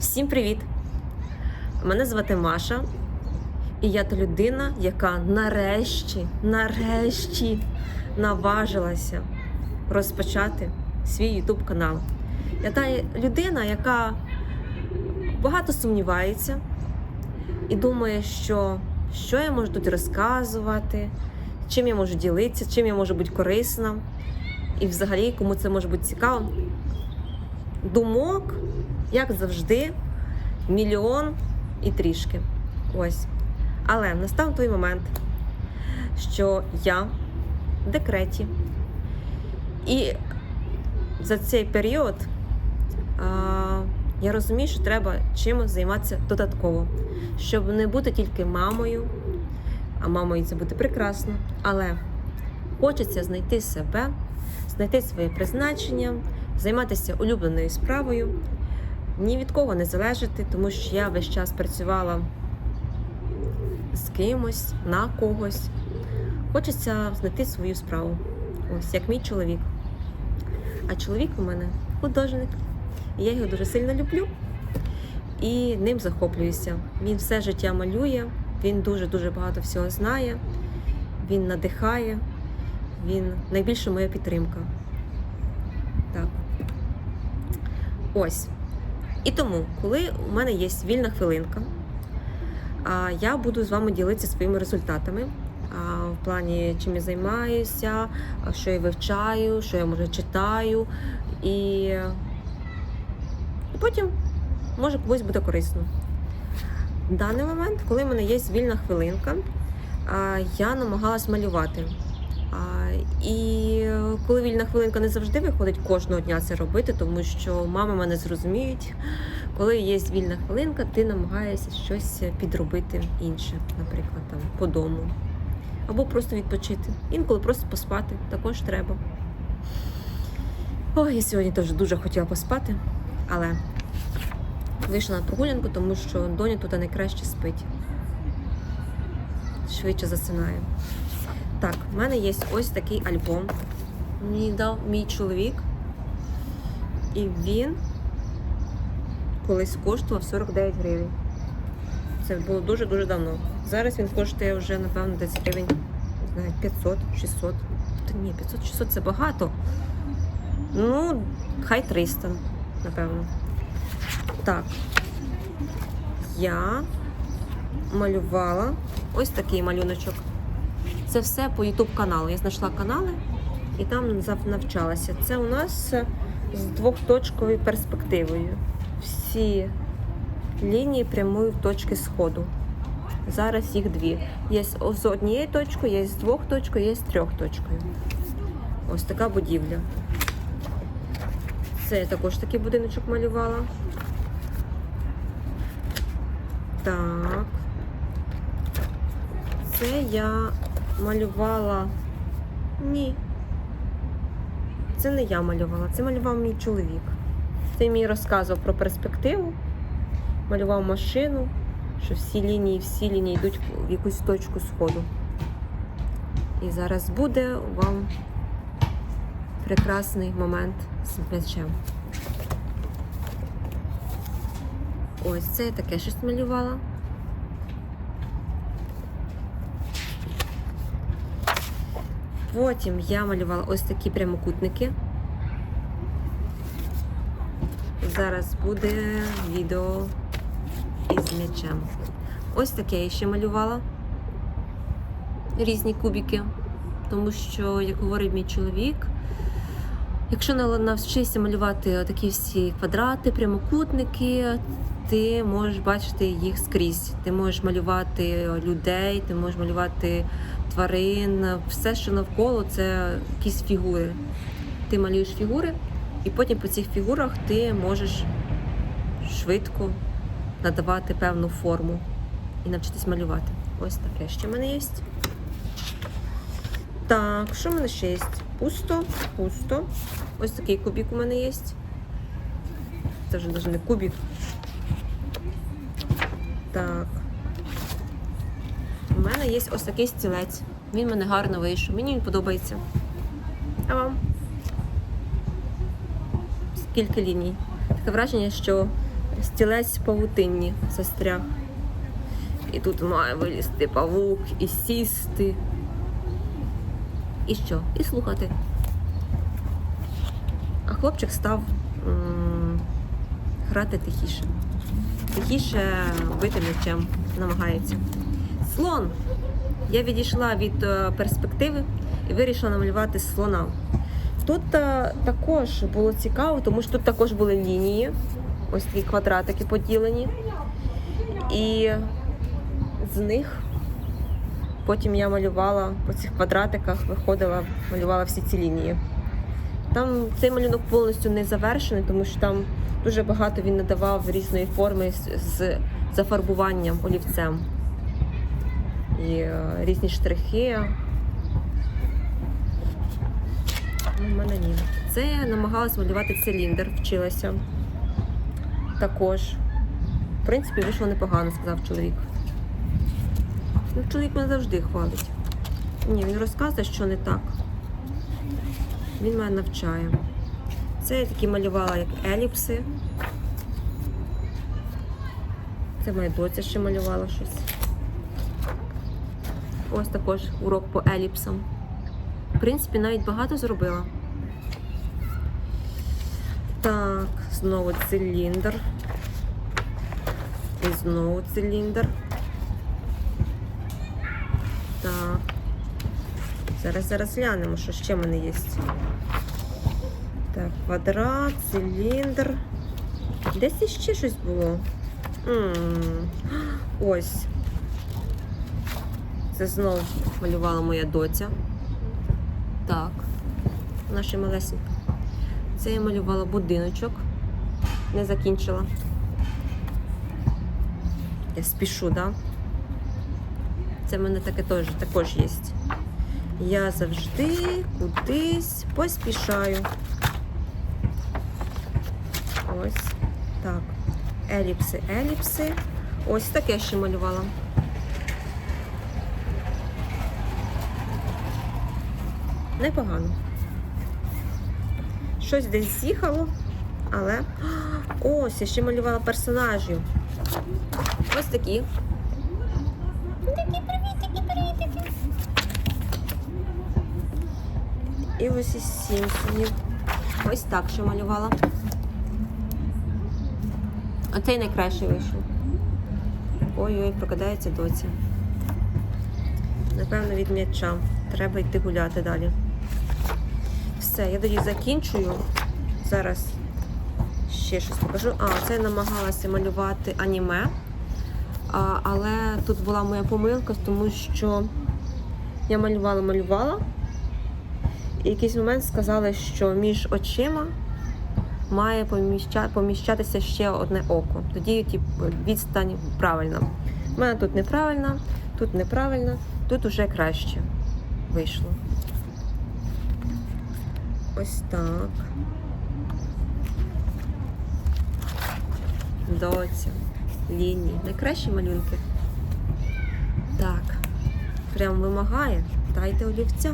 Всім привіт! Мене звати Маша, і я та людина, яка нарешті, нарешті наважилася розпочати свій YouTube канал. Я та людина, яка багато сумнівається і думає, що, що я можу тут розказувати, чим я можу ділитися, чим я можу бути корисна, і взагалі кому це може бути цікаво. Думок, як завжди, мільйон і трішки. Ось. Але настав той момент, що я в декреті. І за цей період а, я розумію, що треба чимось займатися додатково, щоб не бути тільки мамою, а мамою це буде прекрасно. Але хочеться знайти себе, знайти своє призначення, займатися улюбленою справою, ні від кого не залежати, тому що я весь час працювала з кимось, на когось. Хочеться знайти свою справу. Ось як мій чоловік. А чоловік у мене художник. І я його дуже сильно люблю і ним захоплююся. Він все життя малює, він дуже-дуже багато всього знає, він надихає, він найбільша моя підтримка. Так. Ось. І тому, коли у мене є вільна хвилинка, я буду з вами ділитися своїми результатами. В плані, чим я займаюся, що я вивчаю, що я може читаю. І, і потім, може, комусь буде корисно. В даний момент, коли в мене є вільна хвилинка, я намагалась малювати. І коли вільна хвилинка не завжди виходить кожного дня це робити, тому що мами мене зрозуміють. Коли є вільна хвилинка, ти намагаєшся щось підробити інше, наприклад, там по дому. Або просто відпочити. Інколи просто поспати також треба. Ой, я сьогодні теж дуже хотіла поспати, але вийшла на прогулянку, тому що доня тут найкраще спить. Швидше засинає. Так, в мене є ось такий альбом. Мені дав мій чоловік. І він колись коштував 49 гривень. Це було дуже-дуже давно. Зараз він коштує вже, напевно, десь гривень, не знаю, 500, 600. Та ні, 500-600 це багато. Ну, хай 300, напевно. Так. Я малювала ось такий малюночок. Це все по YouTube каналу. Я знайшла канали і там навчалася. Це у нас з двохточковою перспективою. Всі лінії прямують в точки сходу. Зараз їх дві. Є з однією точкою, є з двох точкою, є з трьох точкою. Ось така будівля. Це я також такий будиночок малювала. Так. Це я малювала. Ні. Це не я малювала, це малював мій чоловік. Це мій розказував про перспективу, малював машину, що всі лінії, всі лінії йдуть в якусь точку сходу. І зараз буде вам прекрасний момент з м'ячем. Ось це таке щось малювала. Потім я малювала ось такі прямокутники. Зараз буде відео із м'ячем. Ось таке я ще малювала. Різні кубики. Тому що, як говорить мій чоловік, якщо навчишся малювати такі всі квадрати, прямокутники, ти можеш бачити їх скрізь. Ти можеш малювати людей, ти можеш малювати тварин, все, що навколо, це якісь фігури. Ти малюєш фігури, і потім по цих фігурах ти можеш швидко надавати певну форму і навчитись малювати. Ось таке ще в мене є. Так, що в мене ще є? Пусто, пусто. Ось такий кубик у мене є. Це вже навіть не кубик. Так. У мене є ось такий стілець. Він мене гарно вийшов. Мені він подобається. А вам? Скільки ліній? Таке враження, що стілець павутинні застряг. І тут має вилізти павук і сісти. І що? І слухати. А хлопчик став м, грати тихіше. Тихіше бити м'ячем намагається. Слон. Я відійшла від е, перспективи і вирішила намалювати слона. Тут е, також було цікаво, тому що тут також були лінії, ось такі квадратики поділені. І з них потім я малювала по цих квадратиках, виходила, малювала всі ці лінії. Там цей малюнок повністю не завершений, тому що там дуже багато він надавав різної форми з, з зафарбуванням олівцем. І е, різні штрихи. Ну, в мене ні. Це я намагалась малювати циліндр, вчилася. Також. В принципі, вийшло непогано, сказав чоловік. Ну, чоловік мене завжди хвалить. Ні, він розказує, що не так. Він мене навчає. Це я такі малювала як еліпси. Це моя доця ще малювала щось. Ось також урок по еліпсам. В принципі, навіть багато зробила. Так, знову циліндр. І знову циліндр. Так. Зараз зараз глянемо, що ще в мене є. Так, квадрат, циліндр. Десь іще щось було. М, Ось. Це знову малювала моя доця. Так. Наша малесенька. Це я малювала будиночок. Не закінчила. Я спішу, да? Це в мене таке теж, також є. Я завжди кудись поспішаю. Ось так. Еліпси, еліпси. Ось таке ще малювала. Непогано. Щось десь з'їхало, але. Ось, я ще малювала персонажів. Ось такі. Такі привітики, привітики. І ось із Сімпсонів. Ось так ще малювала. Оцей найкращий вийшов. Ой-ой, прокидається доця. Напевно, від м'яча. Треба йти гуляти далі. Все, я тоді закінчую. Зараз ще щось покажу. А, це я намагалася малювати аніме. А, але тут була моя помилка, тому що я малювала-малювала. І в якийсь момент сказали, що між очима має поміща... поміщатися ще одне око. Тоді типу, відстань правильна. У мене тут неправильна, тут неправильно, тут уже краще вийшло. Ось так. Доця. Лінії. Найкращі малюнки. Так. Прям вимагає. Дайте олівця.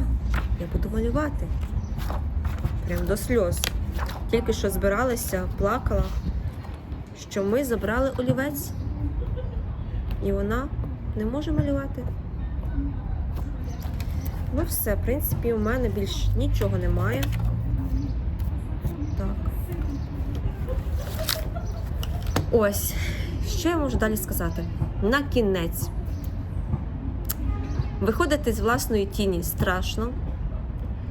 Я буду малювати. Прям до сльоз. Тільки що збиралася, плакала, що ми забрали олівець, і вона не може малювати. Ну все, в принципі, у мене більш нічого немає. Так. Ось, що я можу далі сказати? На кінець. Виходити з власної тіні страшно.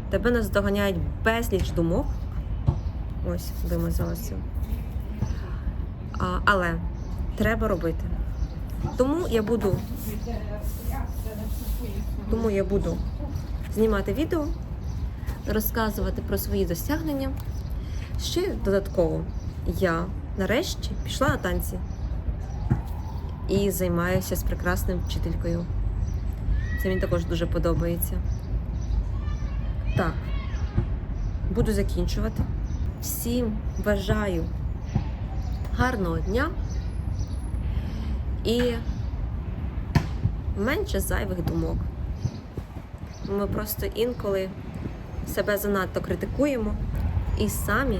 Тебе наздоганяють безліч думок. Ось, вимазалася. А, але треба робити. Тому я буду. Тому я буду знімати відео, розказувати про свої досягнення. Ще додатково я нарешті пішла на танці і займаюся з прекрасним вчителькою. Це мені також дуже подобається. Так, буду закінчувати. Всім бажаю гарного дня і менше зайвих думок. Ми просто інколи себе занадто критикуємо і самі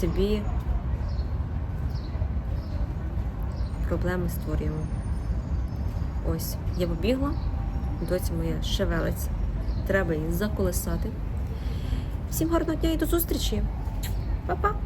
собі проблеми створюємо. Ось, я побігла, доці моя шевелиться. Треба її заколесати. Всім гарного дня і до зустрічі! Па-па!